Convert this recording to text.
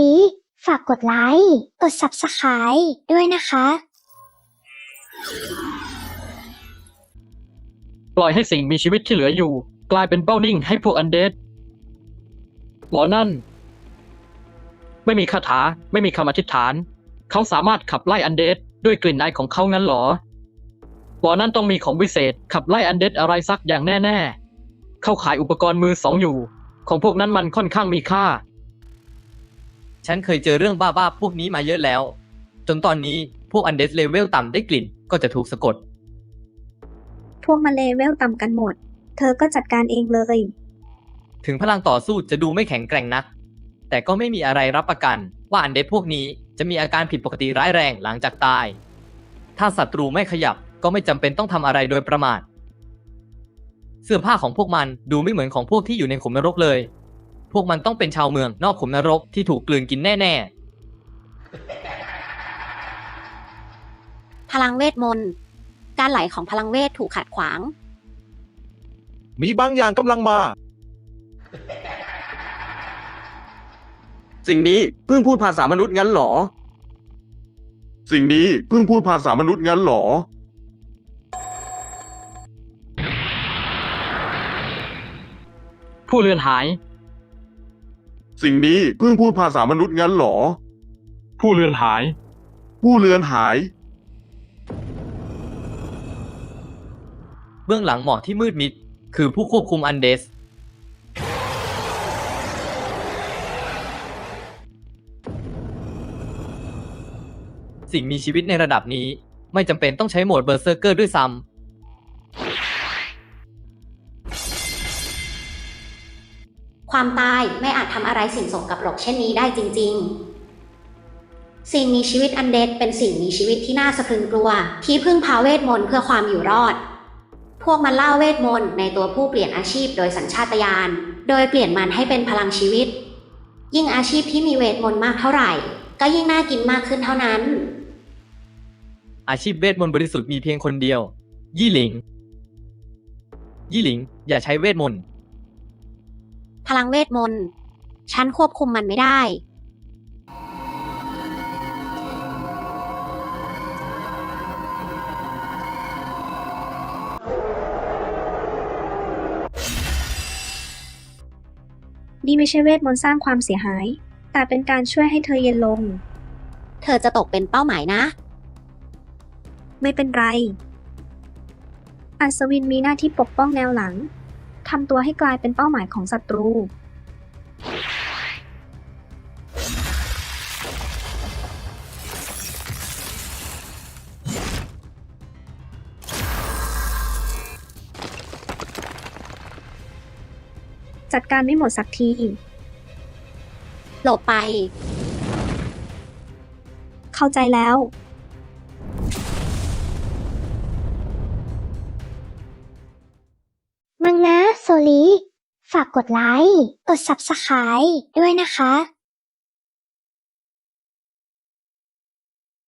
ลี ฝากกดไลค์ กด Subscribe ด้วยนะคะ ปล่อยให้สิ่งมีชีวิตที่เหลืออยู่ กลายเป็นเป้านิ่งให้พวกอันเดดหมอนั่น ไม่มีคาถาไม่มีคำอธิษฐาน เขาสามารถขับไล่อันเดดด้วยกลิ่นไอของเขางั้นหรอหมอนั่นต้องมีของวิเศษขับไล่อันเดดอะไรสักอย่างแน่ ๆ เข้าขายอุปกรณ์มือสองอยู่ ของพวกนั้นมันค่อนข้างมีค่า ฉันเคยเจอเรื่องบ้าๆพวกนี้มาเยอะแล้ว จนตอนนี้พวกอันเดสเลเวลต่ำได้กลิ่นก็จะถูกสะกด พวกมันเลเวลต่ำกันหมด เธอก็จัดการเองเลย ถึงพลังต่อสู้จะดูไม่แข็งแกร่งนัก แต่ก็ไม่มีอะไรรับประกัน ว่าอันเดสพวกนี้จะมีอาการผิดปกติร้ายแรงหลังจากตาย ถ้าศัตรูไม่ขยับก็ไม่จำเป็นต้องทำอะไรโดยประมาท เสื้อผ้าของพวกมันดูไม่เหมือนของพวกที่อยู่ในขุมนรกเลย พวกมันต้องเป็นชาวเมืองนอกขุมนรกที่ถูกกลืนกินแน่พลังเวทมนต์ การไหลของพลังเวทถูกขัดขวาง มีบางอย่างกำลังมา สิ่งนี้เพิ่งพูดภาษามนุษย์งั้นเหรอ สิ่งนี้เพิ่งพูดภาษามนุษย์งั้นเหรอ ผู้เลือนหาย สิ่งนี้เพิ่งพูดภาษามนุษย์งั้นเหรอ ผู้เลือนหาย ผู้เลือนหายๆเบื้องหลังหมอกที่มืดมิด คือผู้ควบคุมอันเดส สิ่งมีชีวิตในระดับนี้ ไม่จำเป็นต้องใช้โหมดเบอร์เซอร์เกอร์ด้วยซ้ำ ความตายไม่อาจทำอะไรสิ่งสกปรกเช่นนี้ได้จริง ๆ สิ่งมีชีวิตอันเดดเป็นสิ่งมีชีวิตที่น่าสะพรึงกลัว ที่พึ่งพาเวทมนต์เพื่อความอยู่รอด พวกมันล่าเวทมนต์ในตัวผู้เปลี่ยนอาชีพโดยสัญชาตญาณ โดยเปลี่ยนมันให้เป็นพลังชีวิต ยิ่งอาชีพที่มีเวทมนต์มากเท่าไหร่ ก็ยิ่งน่ากินมากขึ้นเท่านั้น อาชีพเวทมนต์บริสุทธิ์มีเพียงคนเดียว ยี่หลิง ยี่หลิง อย่าใช้เวทมนต์ พลังเวทมนต์ ฉันควบคุมมันไม่ได้ นี่ไม่ใช่เวทมนต์สร้างความเสียหาย แต่เป็นการช่วยให้เธอเย็นลง เธอจะตกเป็นเป้าหมายนะ ไม่เป็นไร อัศวินมีหน้าที่ปกป้องแนวหลัง ทำตัวให้กลายเป็นเป้าหมายของศัตรู จัดการไม่หมดสักที หลบไป เข้าใจแล้ว ฝากกดไลค์ กด Subscribe ด้วยนะคะ